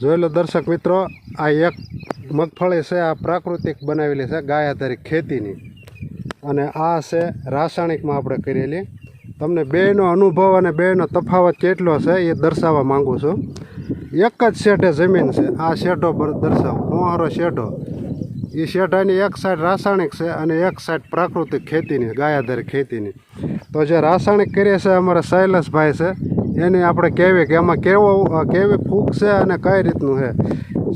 જોઈ લો દર્શક મિત્રો, આ એક મગફળી છે, આ પ્રાકૃતિક બનાવેલી છે, ગાય આધારિત ખેતીની. અને આ છે રાસાયણિકમાં આપણે કરેલી. તમને બેયનો અનુભવ અને બેનો તફાવત કેટલો છે એ દર્શાવવા માંગુ છું. એક જ શેઠે જમીન છે, આ શેઢો દર્શાવું. દર્શાવો હારો શેઢો. એ શેઢાની એક સાઈડ રાસાયણિક છે અને એક સાઈડ પ્રાકૃતિક ખેતીની ગાયાધારી ખેતીની. તો જે રાસાયણિક કરીએ છે, અમારા શૈલેષભાઈ છે એની આપણે કહેવી કે એમાં કેવો કેવી ફૂગ છે અને કઈ રીતનું છે.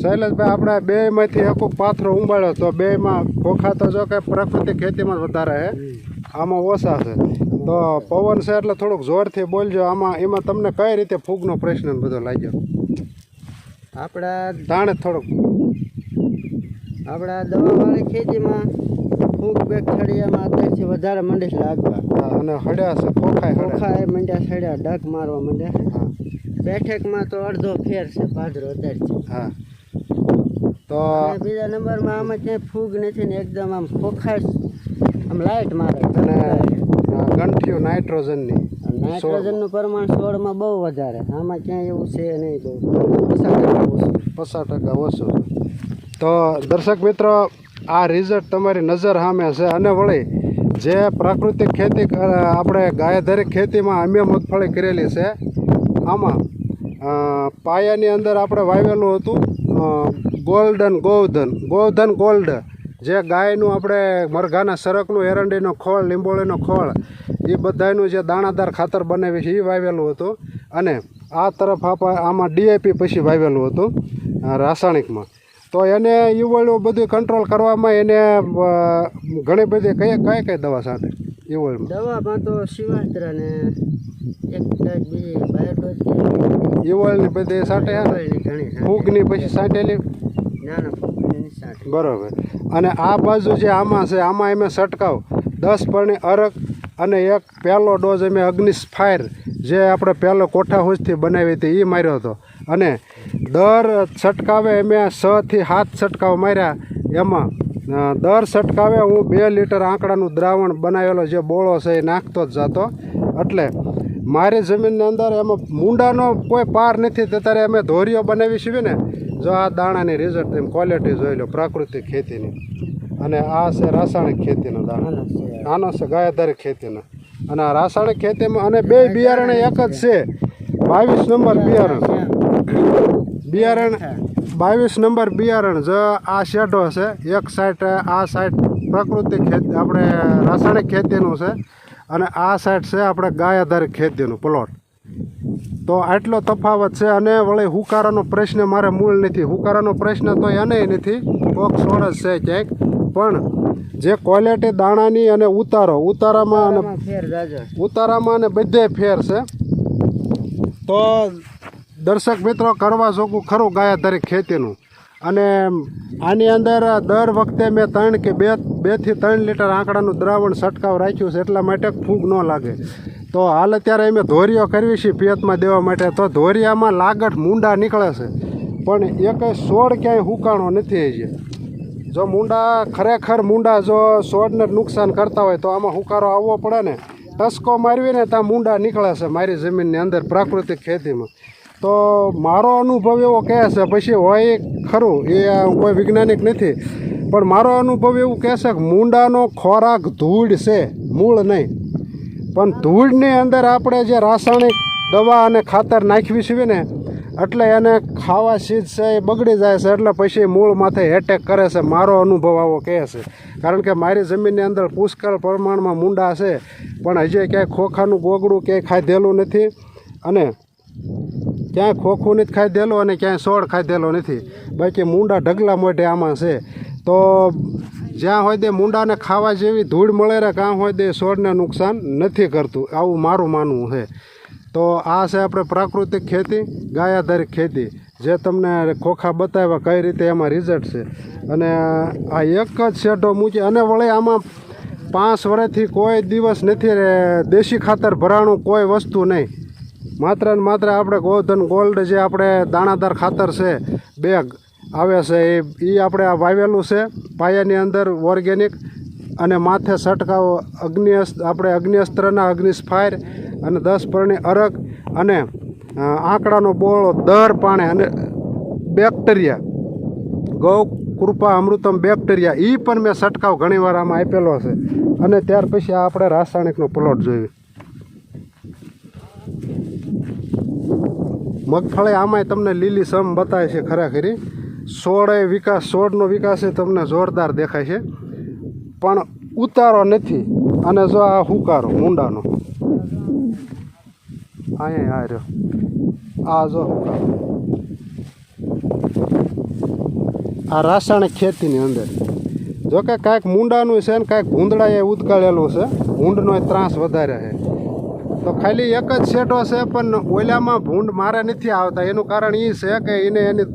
શૈલેષભાઈ આપણે બેમાંથી એક પાથરો ઉંબાળ્યો તો બેમાં ખોખા તો જો કે પ્રાકૃતિક ખેતીમાં વધારે છે. આમાં ઓછા છે. તો પવન છે એટલે થોડુંક જોરથી બોલજો. આમાં એમાં તમને કઈ રીતે ફૂગનો પ્રશ્ન બધો લાગ્યો? આપણા તાણે થોડુંક. આપણા દવાવાળી ખેતીમાં ફૂગ બેક્ટેરિયામાં અત્યારથી વધારે મંડે છે લાગવા. અને હડ્યા છે ખોખાય ખોખાય મંડ્યા સડ્યા ડગ મારવા મંડ્યા. બેઠકમાં તો અડધો ફેર છે ભાદરો અત્યારથી હા. તો બીજા નંબરમાં આમાં ક્યાંય ફૂગ નથી ને એકદમ આમ ખોખાય આમ લાઇટ મારે. અને ગંઠિયું નાઇટ્રોજનની. નાઇટ્રોજનનું પ્રમાણ સોળમાં બહુ વધારે. આમાં ક્યાંય એવું છે નહીં બહુ. ટકા ઓછું. પચાસ ટકા ઓછું. તો દર્શક મિત્રો આ રિઝલ્ટ તમારી નજર સામે છે અને વળી જે પ્રાકૃતિક ખેતી આપણે આપણે દરેક ખેતીમાં અમે મગફળી કરેલી છે, આમાં પાયાની અંદર આપણે વાવેલું હતું ગોલ્ડન ગોવધન ગોવધન ગોલ્ડ જે ગાયનું આપણે મરઘાના સરકનું એરંડીનો ખોળ, લીંબોળીનો ખોળ, એ બધાનું જે દાણાદાર ખાતર બનાવી છે, એ વાવેલું હતું. અને આ તરફ આમાં ડીએપી પછી વાવેલું હતું રાસાયણિકમાં. તો એને ઈવળું બધું કંટ્રોલ કરવામાં એને ઘણી બધી કઈ કઈ કઈ દવા સાથે? ઈવળમાં દવામાં તો શિવાસ્ત્ર ને એક ડોઝ બીજી ઈવળની બધી સાંટે ફૂગની પછી સાંટેલી. બરોબર. અને આ બાજુ જે આમાં છે આમાં અમે છંટકાવ. દસ પરણી અરગ અને એક પહેલો ડોઝ અમે અગ્નિશ ફાયર જે આપણે પહેલો કોઠા હોજથી બનાવી હતી એ માર્યો હતો. અને દર છંટકાવે મેં છ થી સાત છંટકાવ માર્યા. એમાં દર છંટકાવે હું બે લીટર આંકડાનું દ્રાવણ બનાવેલો જે બોળો છે એ નાખતો જ જતો. એટલે મારી જમીનની અંદર એમાં મૂંડાનો કોઈ પાર નથી. તે ત્યારે અમે ધોરીઓ બનાવી છીએ ને જો આ દાણાની રિઝલ્ટ એમ ક્વોલિટી જોઈ લો પ્રાકૃતિક ખેતીની. અને આ છે રાસાયણિક ખેતીનો દાણા. આનો છે. ગાયધારી ખેતીનો. અને આ રાસાયણિક ખેતીમાં અને બે બિયારણ એક જ છે. બાવીસ નંબર બિયારણ બિયારણ બાવીસ નંબર બિયારણ જ આ શેઢો છે. એક સાઈડ આ સાઈડ પ્રાકૃતિક ખેતી આપણે રાસાયણિક ખેતીનું છે અને આ સાઈડ છે આપણે ગાય આધારિત ખેતીનું પ્લોટ તો આટલો તફાવત છે અને વળી હુકારાનો પ્રશ્ન મારે મૂળ નથી. હુકારાનો પ્રશ્ન તો એને નથી. કોક છોડ છે ક્યાંક. પણ જે ક્વોલિટી દાણાની અને ઉતારો ઉતારામાં અને ઉતારામાં અને બધે ફેર છે. તો દર્શક મિત્રો કરવા જોગું ખરું ગાયાધારી ખેતીનું. અને આની અંદર દર વખતે મેં ત્રણ કે બે બેથી ત્રણ લીટર આંકડાનું દ્રાવણ છંટકાવ રાખ્યું છે એટલા માટે ફૂગ ન લાગે. તો હાલ અત્યારે અમે ધોરીઓ કરવી છીએ પિયતમાં દેવા માટે. તો ધોરિયામાં લાગટ મૂંડા નીકળે છે. પણ એક છોડ ક્યાંય હુકાણો નથી હજી જો. મૂંડા, ખરેખર મૂંડા જો છોડને નુકસાન કરતા હોય તો આમાં હુકારો આવવો પડે ને. ટસકો મારવીને ત્યાં મૂંડા નીકળે છે મારી જમીનની અંદર પ્રાકૃતિક ખેતીમાં. તો મારો અનુભવ એવો કહે છે પછી હોય ખરું, એ કોઈ વૈજ્ઞાનિક નથી, પણ મારો અનુભવ એવું કહે છે કે મૂંડાનો ખોરાક ધૂળ છે, મૂળ નહીં. પણ ધૂળની અંદર આપણે જે રાસાયણિક દવા અને ખાતર નાખવી છીએ ને, એટલે એને ખાવા સીજ છે એ બગડી જાય છે, એટલે પછી મૂળ માથે એટેક કરે છે, મારો અનુભવ આવો કહે છે કારણ કે મારી જમીનની અંદર પુષ્કળ પ્રમાણમાં મૂંડા છે, પણ હજી ક્યાંય ખોખાનું ગોગડું ક્યાંય ખાધેલું નથી. અને ક્યાંય ખોખું નથી ખાધેલો અને ક્યાંય સોળ ખાધેલો નથી. બાકી મૂંડા ઢગલા મોઢે આમાં છે. તો જ્યાં હોય તે મૂંડાને ખાવા જેવી ધૂળ મળે રહે કાં હોય તે છોડને નુકસાન નથી કરતું. આવું મારું માનવું છે. તો આ છે આપણે પ્રાકૃતિક ખેતી ગાય આધારિત ખેતી. જે તમને ખોખા બતાવ્યા કઈ રીતે એમાં રિઝલ્ટ છે. અને આ એક જ શેઢો મૂકી અને વળી આમાં પાંચ વર્ષથી કોઈ દિવસ નથી દેશી ખાતર ભરાણું કોઈ વસ્તુ નહીં. માત્ર ને માત્ર આપણે ગોધન ગોલ્ડ જે આપણે દાણાદાર ખાતર છે, બેગ આવે છે, એ એ આપણે આ વાવેલું છે, પાયાની અંદર ઓર્ગેનિક અને માથે છંટકાવ અગ્નિ આપણે અગ્નિઅસ્ત્રના અગ્નિસ્ફાયર અને દસ પરણી અરગ અને આંકડાનો બોળો દર પાણે અને બેક્ટેરિયા ગૌ, કૃપા, અમૃતમ બેક્ટેરિયા એ પણ મેં છંટકાવ ઘણીવાર આમાં આપેલો છે. અને ત્યાર પછી આપણે રાસાયણિકનો પ્લોટ જોયું. મગફળી આમાંય તમને લીલી સમ બતાવે છે ખરેખરી. સોળે વિકાસ, સોળનો વિકાસ એ તમને જોરદાર દેખાય છે. પણ ઉતારો નથી અને જો આ હુકારો મુંડાનો અહીંયા આ રહ્યો. આ જો હુકારો. આ રાસાયણિક ખેતીની અંદર. જોકે કાંઈક મુંડાનું છે ને કાંઈક ભૂંદડાએ ઉદકાળેલું છે. ભૂંડનો ત્રાસ વધારે છે. તો ખાલી એક જ સેટો છે, પણ ઓલામાં ભૂંડ મારે નથી આવતા. એનું કારણ એ છે કે એને એની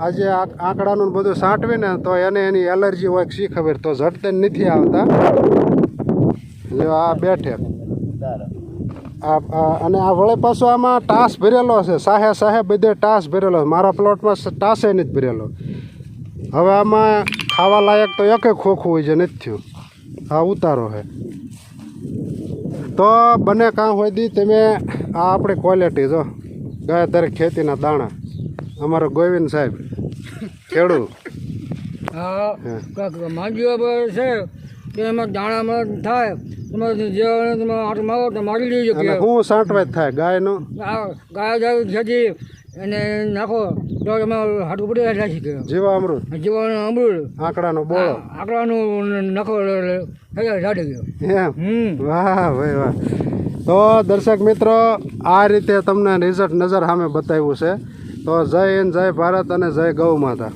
આજે આંકડાનું બધું સાંટવે ને તો એને એની એલર્જી હોય શી ખબર, તો ઝડતે નથી આવતા. જો આ બેઠે. અને આ વળે પાછો આમાં ટાસ ભરેલો છે. સાહે સાહે બધે ટાસ ભરેલો છે. મારા પ્લોટમાં ટાસે નથી ભરેલો. હવે આમાં ખાવા લાયક તો એકે ખોખું હોય છે, નથી થયું. આ ઉતારો છે. તો બને કાં હોય દી તમે આ આપણી ક્વોલિટી જો. ગાય તારે ખેતીના દાણા. અમારો ગોવિંદ સાહેબ ખેડૂત. માંડવીઓ છે. કે એમાં દાણામાં થાય. તમારે જે તમે આટ મારો તો મારી લેજો થાય ગાયનો. ગાય ગાય ખેતી એને નાખો તો એમાં હાટું પડી જાય છે જીવા અમૃત? જીવા અમૃત. આંકડાનો બોળો? આંકડાનું નાખો જાડી ગયો. હમ. વાહ ભાઈ વાહ. તો દર્શક મિત્રો આ રીતે તમને રિઝલ્ટ નજર સામે બતાવ્યું છે. તો જય હિન્દ જય ભારત અને જય ગૌ માતા.